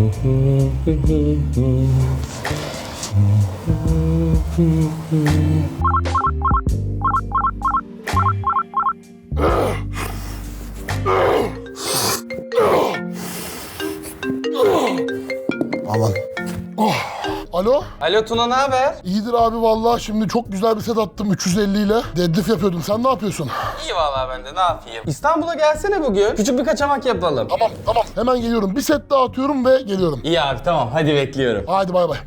Mm-hmm. mm-hmm. mm-hmm. Alo? Tuna ne haber? İyidir abi vallahi şimdi çok güzel bir set attım 350 ile. Deadlift yapıyordum. Sen ne yapıyorsun? İyi vallahi ben de ne yapayım? İstanbul'a gelsene bugün. Küçük bir kaçamak yapalım. Tamam tamam. Hemen geliyorum. Bir set daha atıyorum ve geliyorum. İyi abi tamam hadi bekliyorum. Hadi bay bay.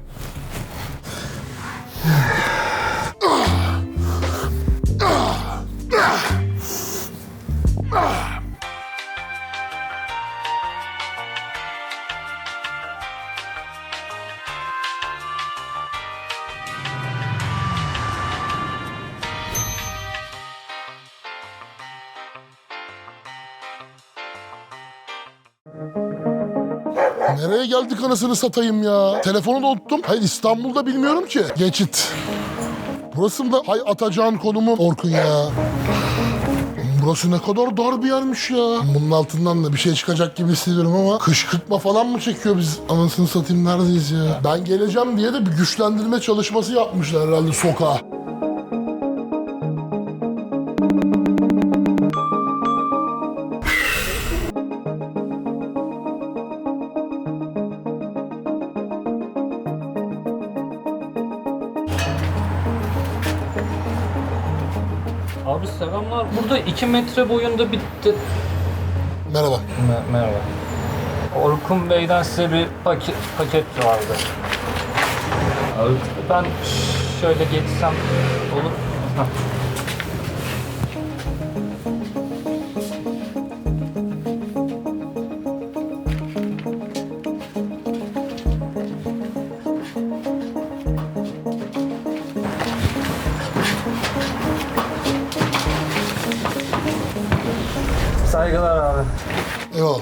Nereye geldik anasını satayım ya? Telefonu da unuttum. Hayır İstanbul'da bilmiyorum ki. Geçit. Burası mı? Hay atacağın konumu Orkun ya. Burası ne kadar dar bir yermiş ya. Bunun altından da bir şey çıkacak gibi hissediyorum ama kışkırtma falan mı çekiyor biz? Anasını satayım neredeyiz ya? Ben geleceğim diye de bir güçlendirme çalışması yapmışlar herhalde sokağa. Abi selamlar. Burada 2 metre boyunda bir... de- Merhaba. Me- merhaba. Orkun Bey'den size bir paket, paket vardı. Abi ben şöyle geçsem olur mu? Heh. Saygılar abi. Eyvallah.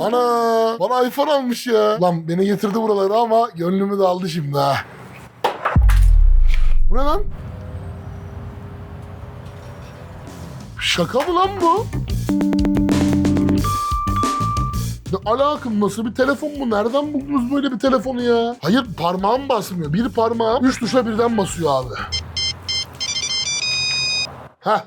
Ana bana iPhone almış ya. Lan beni getirdi buralara ama gönlümü de aldı şimdi ha. Bu ne lan? Şaka mı lan bu? Ne alakım nasıl bir telefon bu? Nereden buldunuz böyle bir telefonu ya? Hayır parmağım basmıyor. Bir parmağım üç tuşa birden basıyor abi. Heh.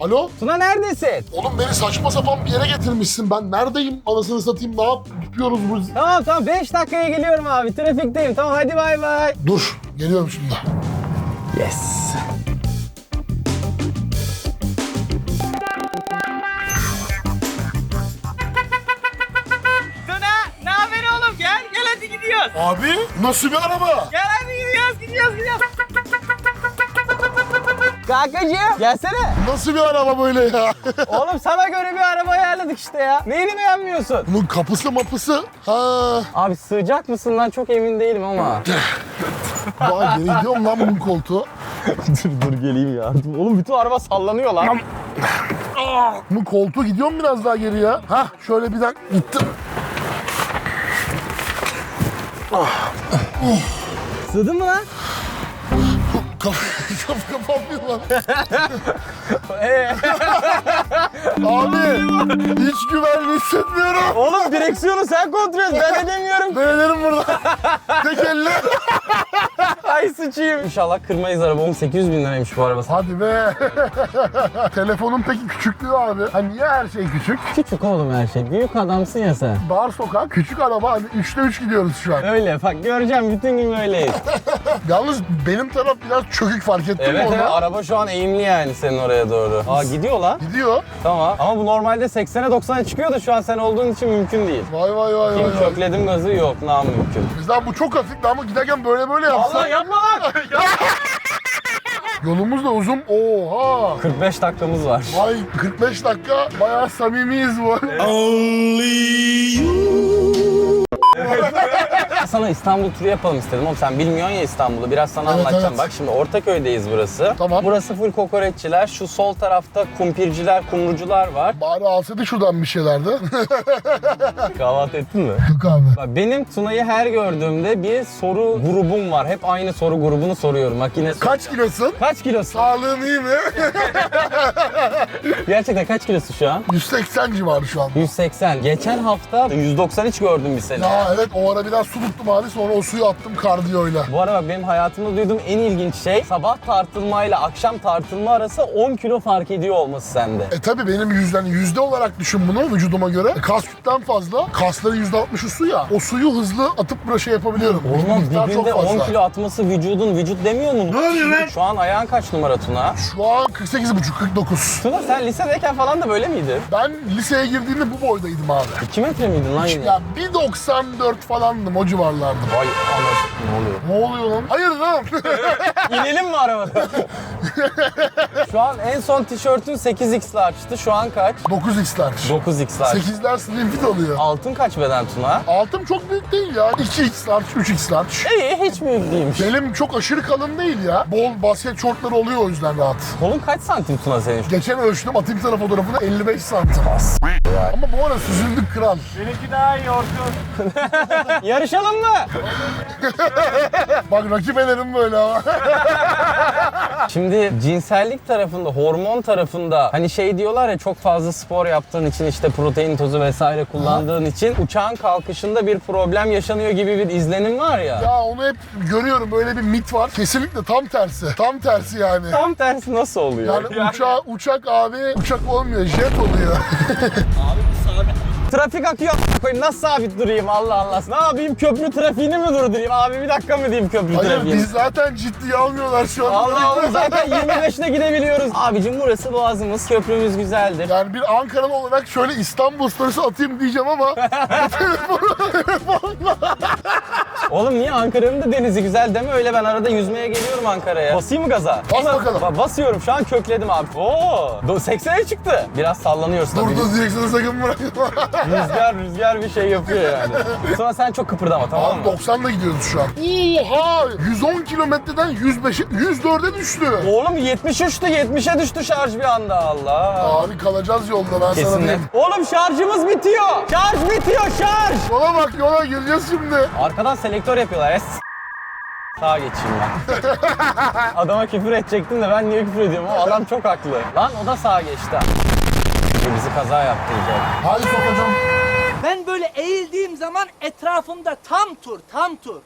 Alo? Tuna neredesin? Oğlum beni saçma sapan bir yere getirmişsin. Ben neredeyim? Anasını satayım. Ne yapıyoruz biz? Tamam tamam 5 dakikaya geliyorum abi. Trafikteyim. Tamam hadi bay bay. Dur. Geliyorum şimdi. Yes. Hadi gidiyoruz. Abi nasıl bir araba? Gel hadi gidiyoruz gidiyoruz gidiyoruz. Kankacığım gelsene. Nasıl bir araba böyle ya? Oğlum sana göre bir araba ayarladık işte ya. Neyini beğenmiyorsun? Bunun kapısı mapısı. Ha. Abi sığacak mısın lan çok emin değilim ama. Vay geri gidiyorum lan bunun koltuğu. dur dur geleyim ya. Oğlum bütün araba sallanıyor lan. Bunun koltuğu gidiyorum biraz daha geri ya. Ha şöyle bir dakika gittim. Sığdın mı lan? Kaf kapatmıyor lan. Ee, Abi hiç güvenli hissetmiyorum. oğlum direksiyonu sen kontrol et ben edemiyorum. Ben ederim burada. Tek elle. Ay sıçayım. İnşallah kırmayız arabamı 800 bin liraymış bu araba. Hadi be. Telefonun peki küçüklüğü abi. Hani niye her şey küçük? Küçük oğlum her şey. Büyük adamsın ya sen. Dar sokak, küçük araba. Hani üçte üç gidiyoruz şu an. Öyle bak göreceğim bütün gün böyleyiz. Yalnız benim taraf biraz çökük fark ettin mi evet onu? evet araba şu an eğimli yani senin oraya doğru. Aa gidiyor lan. Gidiyor. Tamam. Ama bu normalde 80'e 90'a çıkıyor da şu an sen olduğun için mümkün değil. Vay vay vay Kim vay. vay. kökledim gazı yok namümkün. Bizden bu çok hafifti ama giderken böyle böyle yapsak. Yapma lan. Yolumuz da uzun. Oha. 45 dakikamız var. Vay 45 dakika bayağı samimiyiz bu. sana İstanbul turu yapalım istedim oğlum. Sen bilmiyorsun ya İstanbul'u. Biraz sana Evet, anlatacağım. evet. Bak şimdi Ortaköy'deyiz burası. Tamam. Burası full kokoreççiler. Şu sol tarafta kumpirciler, kumrucular var. Bari alsaydı şuradan bir şeyler de. Kahvaltı ettin mi? Yok abi. Bak benim Tuna'yı her gördüğümde bir soru grubum var. Hep aynı soru grubunu soruyorum. Makine Kaç kilosun? Kaç kilosun? Sağlığın iyi mi? Gerçekten kaç kilosu şu an? 180 civarı şu an. 180. Geçen hafta 190 hiç gördüm bir sene. Ya evet o ara biraz su tuttum abi sonra o suyu attım kardiyoyla. Bu arada bak benim hayatımda duyduğum en ilginç şey sabah tartılmayla akşam tartılma arası 10 kilo fark ediyor olması sende. E tabi benim yüzden yüzde olarak düşün bunu vücuduma göre. E, kas kütlem fazla. Kasların yüzde altmışı su ya. O suyu hızlı atıp şey yapabiliyorum. Oğlum bir günde 10 fazla. kilo atması vücudun vücut demiyor mu? Ne oluyor lan? Şu an ayağın kaç numara Tuna? Şu an 48,5-49. Tuna sen lisedeyken falan da böyle miydin? Ben liseye girdiğimde bu boydaydım abi. 2 metre miydin lan yine? Ya 1.94 falandım o civarlardım. Vay anasını ne oluyor? Ne oluyor lan? Hayır lan. İnelim mi arabada? Şu an en son tişörtün 8x large'tı. Şu an kaç? 9x'ler. 9x large. 8'ler slim fit oluyor. Altın kaç beden Tuna? Altım çok büyük değil ya. 2x'ler, 3x'ler. İyi hiç büyük değilmiş. Belim çok aşırı kalın değil ya. Bol basket şortları oluyor o yüzden rahat. Kolun kaç santim Tuna senin? Geçen ölçtüm atayım sana fotoğrafını 55 santim. Ama bu ara süzüldük kral. Benimki daha iyi Orkun. Yarışalım mı? Bak rakip ederim böyle ama. Şimdi cinsellik tarafında, hormon tarafında hani şey diyorlar ya çok fazla spor yaptığın için işte protein tozu vesaire kullandığın için uçağın kalkışında bir problem yaşanıyor gibi bir izlenim var ya. ya onu hep görüyorum böyle bir mit var. Kesinlikle tam tersi. Tam tersi yani. Tam tersi nasıl oluyor? Yani uçağı, uçak abi uçak olmuyor jet oluyor. Trafik akıyor koyayım nasıl sabit durayım Allah Allah. Ne yapayım köprü trafiğini mi durdurayım abi bir dakika mı diyeyim köprü Hayır trafiğini? biz zaten ciddiye almıyorlar şu an. Allah Allah zaten 25'te gidebiliyoruz. Abicim burası boğazımız köprümüz güzeldir. Yani bir Ankaralı olarak şöyle İstanbul storiesi atayım diyeceğim ama Oğlum niye Ankara'nın da denizi güzel deme öyle ben arada yüzmeye geliyorum Ankara'ya. Basayım mı gaza? Bas bakalım. Ba- basıyorum şu an kökledim abi. Oo, do- 80'e çıktı. Biraz sallanıyoruz tabii. durduğunuz direksiyonu sakın bırakma. Rüzgar rüzgar bir şey yapıyor yani. Sonra sen çok kıpırdama tamam Abi mı? 90'la gidiyoruz şu an. Oha! 110 kilometreden 105'e 104'e düştü. Oğlum 73'tü 70'e düştü şarj bir anda Allah. Abi kalacağız yolda ben sana Kesin net. diyeyim. Oğlum şarjımız bitiyor. Şarj bitiyor şarj. Yola bak yola gireceğiz şimdi. Arkadan selektör yapıyorlar. Es Sağa geçeyim ben. Adama küfür edecektim de ben niye küfür ediyorum? O adam çok haklı. Lan o da sağa geçti. Bizi kaza yaptıracak. Hadi sokacağım. Ben böyle eğildiğim zaman etrafımda tam tur, tam tur.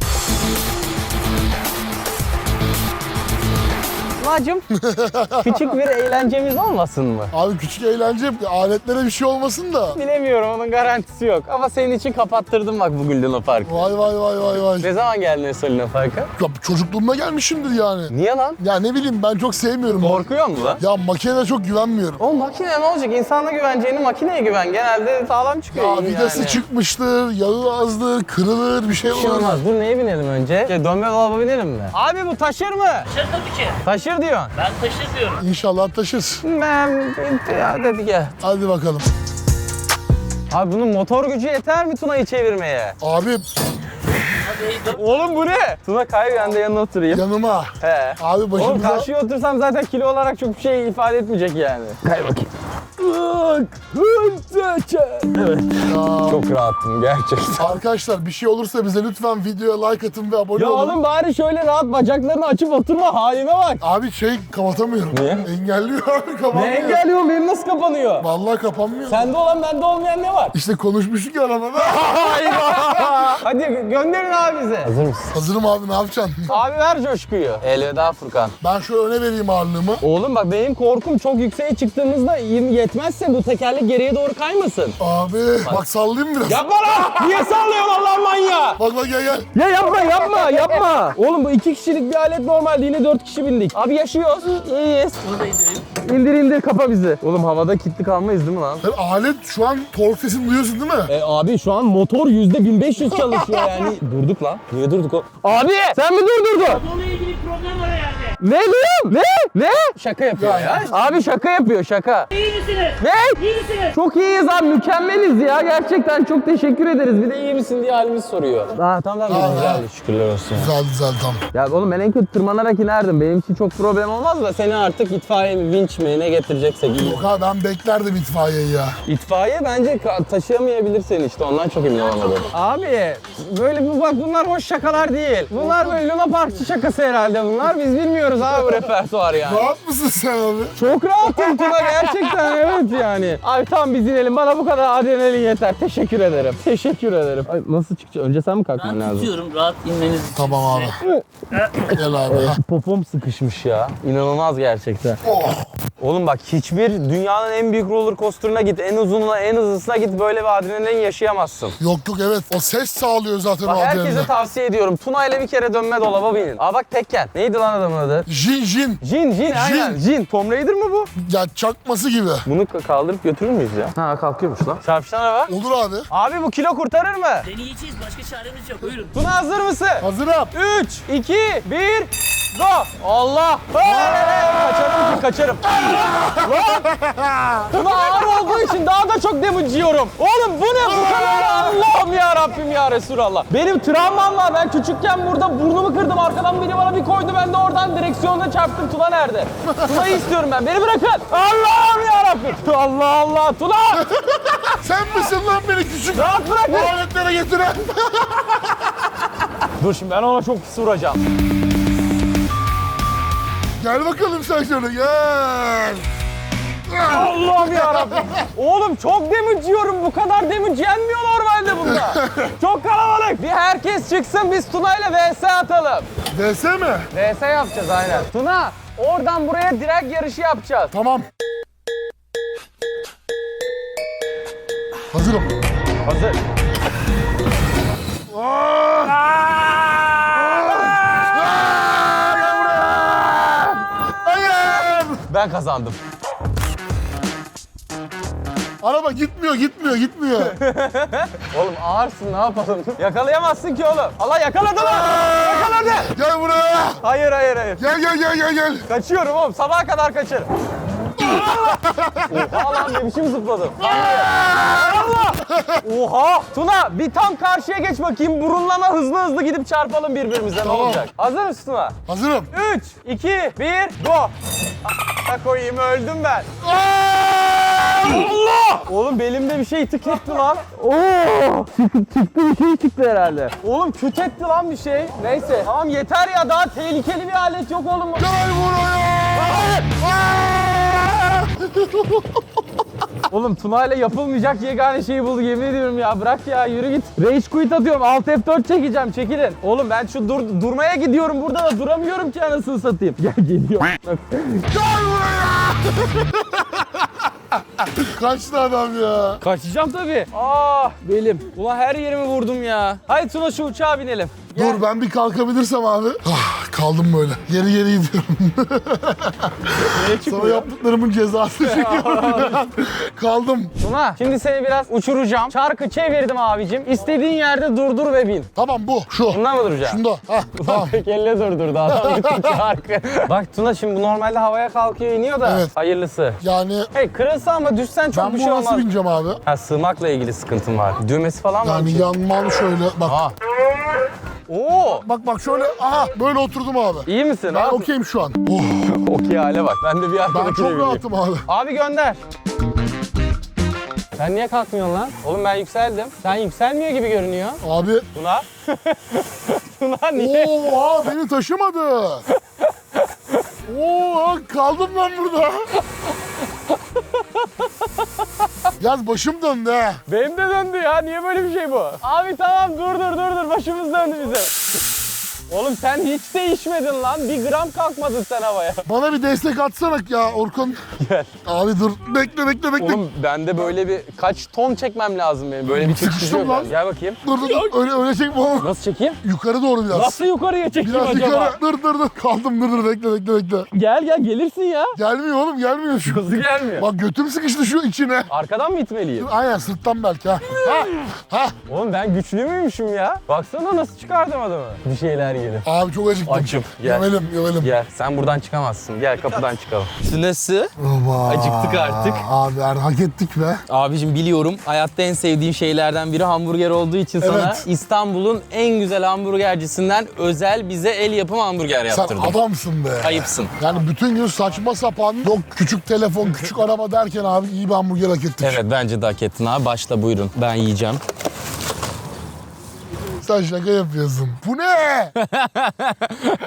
Tunacım, küçük bir eğlencemiz olmasın mı? Abi küçük eğlence aletlere bir şey olmasın da. Bilemiyorum onun garantisi yok. Ama senin için kapattırdım bak bugün Luna Park'ı. Vay vay vay vay vay. Ne zaman geldin Esra Luna Park'a? Ya çocukluğumda gelmişimdir yani. Niye lan? Ya ne bileyim ben çok sevmiyorum. Korkuyor musun lan? Ya makinede çok güvenmiyorum. O makine ne olacak? İnsana güveneceğini makineye güven. Genelde sağlam çıkıyor. Ya vidası yani. çıkmıştır, yağı azdır, kırılır bir şey Bir şey olmaz. Dur neye binelim önce? Ya dönme dolaba binelim mi? Abi bu taşır mı? Taşır tabii ki. Taşır diyorsun. Ben taşır diyorum. İnşallah taşır. Ben ya dedi gel. Hadi bakalım. Abi bunun motor gücü yeter mi Tuna'yı çevirmeye? Abi Oğlum bu ne? Tuna kay ben de yanına oturayım. yanıma. He. Abi Oğlum başımıza... karşıya otursam zaten kilo olarak çok bir şey ifade etmeyecek yani. Kay bakayım. Evet. Çok rahattım gerçekten. Arkadaşlar bir şey olursa bize lütfen videoya like atın ve abone Ya olun. oğlum bari şöyle rahat bacaklarını açıp oturma halime bak. Abi şey kapatamıyorum. Niye? Engelliyor abi kapanmıyor. Ne engelliyor benim nasıl kapanıyor? Vallahi kapanmıyor. Sende olan bende olmayan ne var? İşte konuşmuştuk ya arabada. Hadi gönderin abi bize. Hazır mısın? Hazırım abi ne yapacaksın? Abi ver coşkuyu. Elveda Furkan. Ben şöyle öne vereyim ağırlığımı. Oğlum bak benim korkum çok yükseğe çıktığımızda yetmezse bu tekerlek geriye doğru kaymasın. Abi bak sallayayım biraz. Yapma lan! Niye sallıyorsun Allah manyağı? Bak bak gel gel. Ya yapma yapma yapma. Oğlum bu iki kişilik bir alet normalde yine dört kişi bindik. Abi yaşıyoruz. İyiyiz. İndir indir kapa bizi. Oğlum havada kilitli kalmayız değil mi lan? Sen alet şu an tork sesini duyuyorsun değil mi? E abi şu an motor yüzde 1500 çalışıyor yani. Durduk lan. Niye durduk o? Abi sen mi durdurdun? Onunla ilgili problem var herhalde. Ne diyorum? Ne? Ne? Şaka yapıyor ya. Abi şaka yapıyor şaka. İyi misin misiniz? Ne? İyi misiniz? Çok iyiyiz abi mükemmeliz ya gerçekten çok teşekkür ederiz. Bir de iyi misin diye halimiz soruyor. Aa tamam tamam güzeldi şükürler olsun. ya. Güzel güzel tam. Ya oğlum ben en kötü tırmanarak inerdim. Benim için çok problem olmaz da seni artık itfaiye mi vinç mi ne getireceksek. Yok abi ben beklerdim itfaiyeyi ya. İtfaiye bence taşıyamayabilir seni işte ondan çok emin olamadım. Abi böyle bu bak bunlar hoş şakalar değil. Bunlar böyle Luna Parkçı şakası herhalde bunlar. Biz bilmiyoruz abi bu repertuar yani. Rahat mısın sen abi? Çok rahatım Tuna gerçekten evet yani. Abi tamam biz inelim bana bu kadar adrenalin yeter. Teşekkür ederim. Teşekkür ederim. Ay, nasıl çıkacak? Önce sen mi kalkman Ben lazım? tutuyorum rahat inmeniz için. Tamam abi. Gel abi. Popom sıkışmış ya. İnanılmaz gerçekten. Oh. Oğlum bak hiçbir dünyanın en büyük roller coaster'ına git, en uzununa, en hızlısına git böyle bir adrenalin yaşayamazsın. Yok yok evet. O ses sağlıyor zaten Bak o herkese adrenalin. tavsiye ediyorum. Tuna ile bir kere dönme dolaba binin. Aa bak tekken. Neydi lan adamın adı? Jin jin. Jin, Jin aynen. Jin. Tomb Raider mı bu? Ya çakması gibi. Bunu ka- kaldırıp götürür müyüz ya? Ha kalkıyormuş lan. Çarpışan araba. Olur abi. Abi bu kilo kurtarır mı? Deneyeceğiz başka çaremiz yok. Buyurun. Tuna hazır mısın? Hazırım. 3, 2, 1, go! Allah! Kaçarım ki kaçarım. Lan! Tuna ağır olduğu için daha da çok damage yiyorum. Oğlum bu ne bu kadar? Allah'ım ya Rabbim ya Resulallah. Benim travmam var. Ben küçükken burada burnumu kırdım. Arkadan biri bana bir koydu. Ben de oradan direksiyonla çarptım. Tuna nerede? Tuna'yı istiyorum ben. Beni bırakın. Allah'ım ya Rabbim. Allah Allah. Tuna! Sen misin lan beni küçük Rahat bırakın. aletlere getiren? Dur şimdi ben ona çok pis vuracağım. Gel bakalım sen şöyle gel. Allah'ım yarabbim. Oğlum çok damage yiyorum. Bu kadar damage yenmiyor normalde bunda. çok kalabalık. Bir herkes çıksın biz Tuna ile vs atalım. DS mi? vs yapacağız aynen. Tuna oradan buraya direkt yarışı yapacağız. Tamam. Ben kazandım. Araba gitmiyor, gitmiyor, gitmiyor. Oğlum ağırsın ne yapalım? Yakalayamazsın ki oğlum. Allah yakaladı lan. Yakaladı. gel buraya. Hayır hayır hayır. Gel gel gel gel gel. Kaçıyorum oğlum. Sabaha kadar kaçarım. Oha lan ne biçim zıpladım. Allah! Oha! Tuna bir tam karşıya geç bakayım. Burunlama hızlı hızlı gidip çarpalım birbirimize ne Tamam. olacak? Hazır mısın Tuna? Hazırım. 3, 2, 1, go! A koyayım öldüm ben. Allah! Oğlum belimde bir şey tık etti lan. Oo! Çıktı, çıktı bir şey çıktı herhalde. Oğlum küt etti lan bir şey. Neyse. Tamam yeter ya daha tehlikeli bir alet yok oğlum. Gel buraya. Oğlum Tuna ile yapılmayacak yegane şeyi bulduk yemin ediyorum ya. Bırak ya yürü git. Rage quit atıyorum. Alt F4 çekeceğim. Çekilin. Oğlum ben şu dur durmaya gidiyorum burada da duramıyorum ki anasını satayım. Gel geliyor. Kaçtı adam ya. Kaçacağım tabii. Ah belim. Ulan her yerimi vurdum ya. Hadi Tuna şu uçağa binelim. Gel. Dur ben bir kalkabilirsem abi. Ah, kaldım böyle. Geri geri gidiyorum. Sana yaptıklarımın cezası çekiyorum. kaldım. Tuna şimdi seni biraz uçuracağım. Çarkı çevirdim abicim. İstediğin yerde durdur ve bin. Tamam bu. Şu. Bundan mı duracağım? Şunda. Hah, tamam. Tek elle durdurdu adam gitti çarkı. Bak Tuna şimdi bu normalde havaya kalkıyor iniyor da Evet. hayırlısı. Yani Hey kırılsa ama düşsen çok ben bir bu şey nasıl olmaz. bineceğim abi? Ha sığmakla ilgili sıkıntım var. Düğmesi falan var. Yani mı? yanmam şöyle. Bak. Ha. Oo! Bak bak şöyle. Aha böyle oturdum abi. İyi misin? Ben abi? okeyim şu an. Oh, Okey hale bak. Ben de bir ben çok rahatım abi. Abi gönder. Sen niye kalkmıyorsun lan? Oğlum ben yükseldim. Sen yükselmiyor gibi görünüyor. Abi. Tuna. Tuna niye? Oha beni taşımadı. Oo kaldım lan burada. Yaz başım döndü ha. Benim de döndü ya. Niye böyle bir şey bu? Abi tamam dur dur dur dur. Başımız döndü bizim. Oğlum sen hiç değişmedin lan. Bir gram kalkmadın sen havaya. Bana bir destek atsana ya Orkun. Gel. Abi dur bekle bekle bekle. Oğlum bende böyle bir kaç ton çekmem lazım benim. Böyle bir çıkış Sıkıştım yok. lan. Gel bakayım. Dur dur dur öyle öyle çekme oğlum. Nasıl çekeyim? Yukarı doğru biraz. Nasıl yukarıya çekeyim Biraz acaba? yukarı. Dur dur dur. Kaldım dur dur bekle bekle bekle. Gel gel gelirsin ya. Gelmiyor oğlum gelmiyor şu. Hızlı gelmiyor. Bak götüm sıkıştı şu içine. Arkadan mı itmeliyim? Aynen sırttan belki ha. Ha ha. Oğlum ben güçlü müymüşüm ya? Baksana nasıl çıkardım adamı. Bir şeyler gelin. Abi çok acıktım. Açım, gel. Yemelim yemelim. Gel sen buradan çıkamazsın. Gel kapıdan çıkalım. Sınısı. Baba. Acıktık artık. Abi yani hak ettik be. Abicim biliyorum hayatta en sevdiğim şeylerden biri hamburger olduğu için sana Evet. İstanbul'un en güzel hamburgercisinden özel bize el yapım hamburger Sen yaptırdım. adamsın be. Ayıpsın. Yani bütün gün saçma sapan yok küçük telefon, küçük araba derken abi iyi bir hamburger hak ettik. Evet bence de hak ettin abi. Başla buyurun. Ben yiyeceğim. Sen şaka yapıyorsun. Bu ne?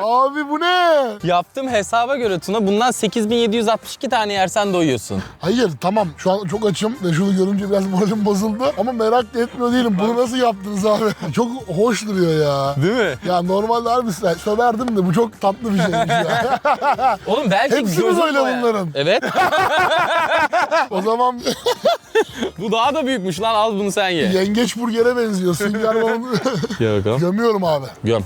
abi bu ne? Yaptım hesaba göre Tuna bundan 8762 tane yersen doyuyorsun. Hayır tamam şu an çok açım ve şunu görünce biraz moralim bozuldu. Ama merak da etmiyor değilim. Bunu nasıl yaptınız abi? Çok hoş duruyor ya. Değil mi? Ya normalde harbi sen söverdim de bu çok tatlı bir şeymiş ya. Oğlum belki Hepsi mi gözün böyle doyar. bunların? Evet. O zaman Bu daha da büyükmüş lan al bunu sen ye. yengeç burgere benziyor. Sünger Ye bakalım. gömüyorum abi. Göm.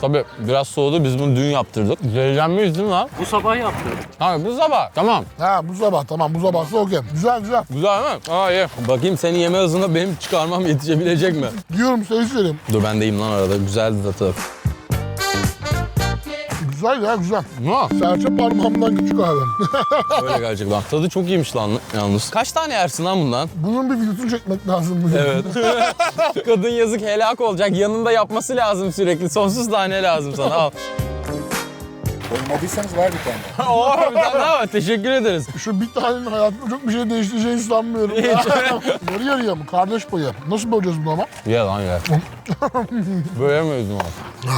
Tabii biraz soğudu biz bunu dün yaptırdık. Zehirlenmeyiz değil mi lan? Bu sabah yaptım. Ha bu sabah. Tamam. Ha bu sabah tamam bu sabahsa okey. Güzel güzel. Güzel değil mi? Aa ye. Bakayım senin yeme hızına benim çıkarmam yetişebilecek mi? Diyorum söyle söyleyeyim. Dur ben de yiyeyim lan arada. Güzeldi de tadı. Güzel ya güzel. Ne? Serçe parmağımdan küçük abi. Öyle gerçekten. Tadı çok iyiymiş lan yalnız. Kaç tane yersin lan bundan? Bunun bir videosunu çekmek lazım. bu. Evet. Kadın yazık helak olacak. Yanında yapması lazım sürekli. Sonsuz tane lazım sana. Al. Olmadıysanız var bir tane. Oo, bir tane daha var. Teşekkür ederiz. Şu bir tanenin hayatımda çok bir şey değiştireceğini sanmıyorum. Yarı yarıya mı? Kardeş payı. Nasıl böleceğiz bunu ama? Ye lan ye. Böyle mi öldüm abi?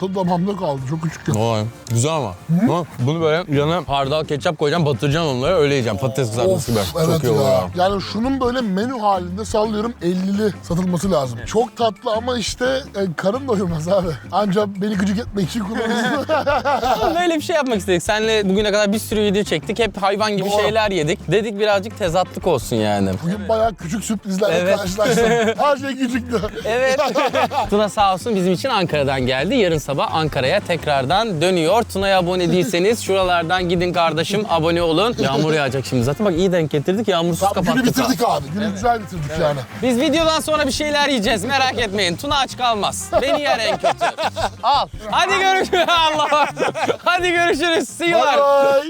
Tadı damağımda kaldı. Çok küçük. ya. Vay. Güzel ama. Ama Bunu böyle yanına hardal ketçap koyacağım, batıracaksın onları öyle yiyeceğim. Patates kızartması gibi. evet çok iyi olur ya. ya. Yani şunun böyle menü halinde sallıyorum 50'li satılması lazım. Çok tatlı ama işte e, karın doyurmaz abi. Ancak beni gıcık etmek için kullanırsın. Böyle bir şey yapmak istedik. Seninle bugüne kadar bir sürü video çektik. Hep hayvan gibi Doğru. şeyler yedik. Dedik birazcık tezatlık olsun yani. Bugün bayağı küçük sürprizlerle Evet. karşılaştım. Her şey küçüktü. Evet. Tuna sağ olsun bizim için Ankara'dan geldi. Yarın sabah Ankara'ya tekrardan dönüyor. Tuna'ya abone değilseniz şuralardan gidin kardeşim abone olun. Yağmur yağacak şimdi zaten. Bak iyi denk getirdik. Yağmursuz Tamam, kapattık. günü bitirdik abi. Günü güzel bitirdik yani. Biz videodan sonra bir şeyler yiyeceğiz. Merak etmeyin. Tuna aç kalmaz. Beni yer en kötü. Al. Hadi görüşürüz. Allah. Hadi görüşürüz. See you. Bye.